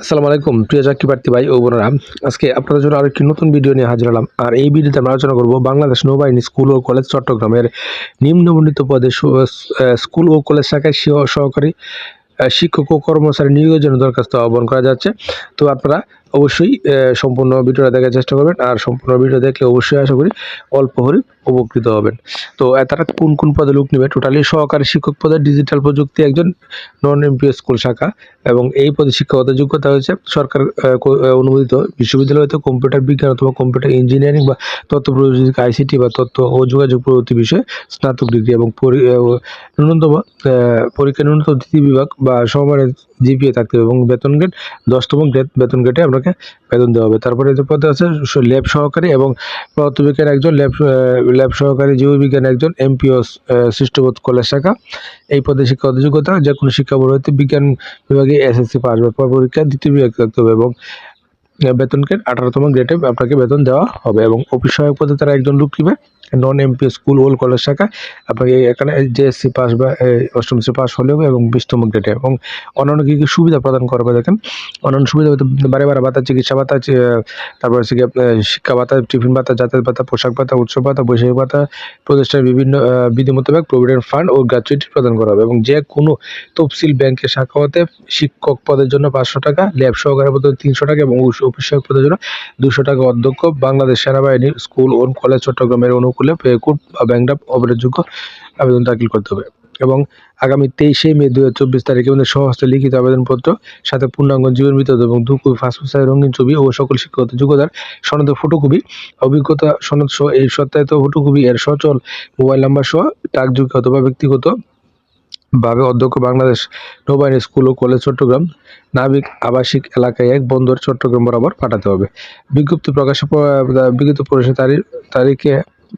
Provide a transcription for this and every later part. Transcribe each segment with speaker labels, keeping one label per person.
Speaker 1: আসসালামু আলাইকুম, প্রিয় চাকরি প্রার্থী ভাই ও বোনেরা। আজকে আপনাদের জন্য আরেকটি নতুন ভিডিও নিয়ে হাজির হলাম। আর এই ভিডিওতে আমরা আলোচনা করব বাংলাদেশ নৌবাহিনী স্কুল ও কলেজ চট্টগ্রামের নিম্নমণ্ডিত পদে স্কুল ও কলেজ শাখায় সহ- সহকারী শিক্ষক ও কর্মচারী নিয়োগের জন্য দরখাস্ত আহ্বান করা যাচ্ছে। তো আপনারা অবশ্যই সম্পূর্ণ ভিডিওটা দেখার চেষ্টা করবেন আর সম্পূর্ণ ভিডিও দেখলে অবশ্যই আশা করি অল্প হলে উপকৃত হবেন। তো তারা কোন কোন পদে লোক নেবে? টোটালি সহকারী শিক্ষক পদে ডিজিটাল প্রযুক্তি একজন নন এমপিও স্কুল শাখা এবং এই পদে শিক্ষাগত যোগ্যতা হয়েছে সরকার অনুমোদিত বিশ্ববিদ্যালয় হতে কম্পিউটার বিজ্ঞান অথবা কম্পিউটার ইঞ্জিনিয়ারিং বা তথ্য প্রযুক্তি আইসিটি বা তথ্য ও যোগাযোগ প্রযুক্তি বিষয়ে স্নাতক ডিগ্রি এবং ন্যূনতম পরীক্ষা ন্যূনতম তৃতীয় বিভাগ বা সমমানের জিপিএ থাকতে হবে এবং বেতন গ্রেড দশতম বেতন গেটে আপনাকে বেতন দেওয়া হবে। তারপরে যে পদে আছে ল্যাব সহকারী এবং পদার্থবিজ্ঞান একজন ল্যাব ল্যাব সহকারী জীববিজ্ঞান একজন এমপিও সৃষ্টবোধ কলেজ শাখা। এই পদে শিক্ষাগত যোগ্যতা যে কোনো শিক্ষা বোর্ড হতে বিজ্ঞান বিভাগে এসএসসি পাস বা পরীক্ষা দ্বিতীয় বিভাগ থাকতে হবে এবং বেতন গেট আঠারোতম গ্রেডে আপনাকে বেতন দেওয়া হবে এবং অফিস সহায়ক পদে তারা একজন লোক নিবে। Non MP school all college শাখা, আপনাকে এখানে জেএসসি পাস বা অষ্টম শ্রেণি পাস হলেও এবং বিশতম গ্রেডে এবং অন্যান্য কী কী সুবিধা প্রদান করবে দেখেন? অন্যান্য সুবিধা বারে বারে ভাতা, চিকিৎসা ভাতা তারপর হচ্ছে শিক্ষা ভাতা, টিফিন ভাতা যাতায়াত ভাতা, পোশাক ভাতা, উৎসব ভাতা বৈশাখী ভাতা, প্রতিষ্ঠানের বিভিন্ন বিধি মোতাবেক প্রভিডেন্ট ফান্ড ও গ্র্যাচুইটি প্রদান করা হবে। এবং যে কোনো তফসিল ব্যাংকের শাখা হতে শিক্ষক পদের জন্য পাঁচশো টাকা ল্যাব সহকারী পদের তিনশো টাকা এবং অফিস পদের জন্য দুশো টাকা অধ্যক্ষ। বাংলাদেশ সেনাবাহিনীর স্কুল ও কলেজ চট্টগ্রামের অনুকূলে পেকুট বা ব্যাংকডাপ অপরাধযোগ্য আবেদন দাখিল করতে হবে। এবং আগামী তেইশে মে দু হাজার চব্বিশ তারিখে আমাদের সহস্তে লিখিত আবেদনপত্র, সাথে পূর্ণাঙ্গ জীবন বিতরণ এবং দু কপি রঙিন ছবি ও সকল শিক্ষাগত যোগ্যতার সনদের ফটোকপি অভিজ্ঞতা সনদ সহ এই সত্যায়িত ফটোকপি এর সচল মোবাইল নাম্বার সহ ডাকযোগ্য অথবা ব্যক্তিগত ভাবে অধ্যক্ষ বাংলাদেশ নৌবাহিনী স্কুল ও কলেজ চট্টগ্রাম নাবিক আবাসিক এলাকায় এক বন্দর চট্টগ্রাম বরাবর পাঠাতে হবে। বিজ্ঞপ্তি প্রকাশে প- বিগত পরিষদ তারিখ তারিখে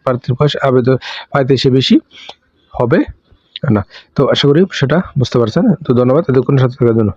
Speaker 1: প্রার্থীর বয়স আবেদন পাইতে সে বেশি হবে না। তো আশা করি সেটা বুঝতে পারছেন। তো ধন্যবাদ। এতক্ষণ সাথে থাকার জন্য।